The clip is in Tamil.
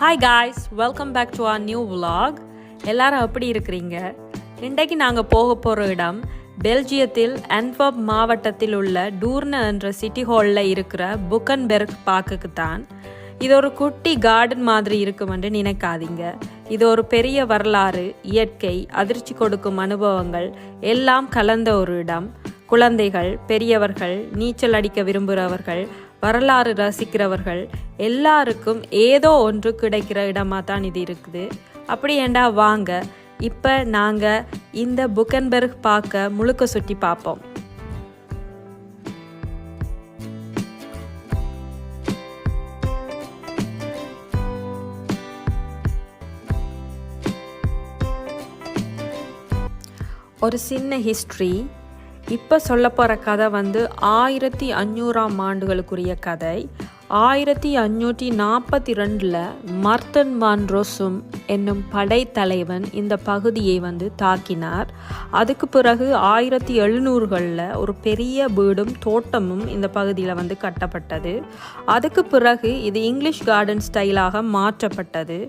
Hi guys welcome back to our new vlog எல்லாரும் எப்படி இருக்கிறீங்க? இன்றைக்கு நாங்கள் போக போகிற இடம் பெல்ஜியத்தில் அன்ஃபப் மாவட்டத்தில் உள்ள டூர்ன என்ற சிட்டி ஹாலில் இருக்கிற புக்கன்பெர்க் பார்க்குக்கு தான். இது ஒரு குட்டி கார்டன் மாதிரி இருக்கும் என்று நினைக்காதீங்க. இது ஒரு பெரிய வரலாறு இயற்கை அதிர்ச்சி கொடுக்கும் அனுபவங்கள் எல்லாம் கலந்த ஒரு இடம். குழந்தைகள் பெரியவர்கள் நீச்சல் அடிக்க விரும்புகிறவர்கள் வரலாறு ரசிக்கிறவர்கள் எல்லாருக்கும் ஏதோ ஒன்று கிடைக்கிற இடமா தான் இது இருக்குது. அப்படி ஏண்டா வாங்க இப்போ நாங்கள் இந்த புக்கன்பெர்க் பார்க்க முழுக்க சுற்றி பார்ப்போம். ஒரு சின்ன ஹிஸ்ட்ரி இப்போ சொல்ல போகிற கதை வந்து ஆயிரத்தி அஞ்சூறாம் ஆண்டுகளுக்குரிய கதை. ஆயிரத்தி அஞ்சூற்றி நாற்பத்தி ரெண்டில் மர்த்தன் வான் ரோசும் என்னும் படைத்தலைவன் இந்த பகுதியை வந்து தாக்கினார். அதுக்கு பிறகு ஆயிரத்தி எழுநூறுகளில் ஒரு பெரிய வீடும் தோட்டமும் இந்த பகுதியில் வந்து கட்டப்பட்டது. அதுக்கு பிறகு இது இங்கிலீஷ் கார்டன் ஸ்டைலாக மாற்றப்பட்டது.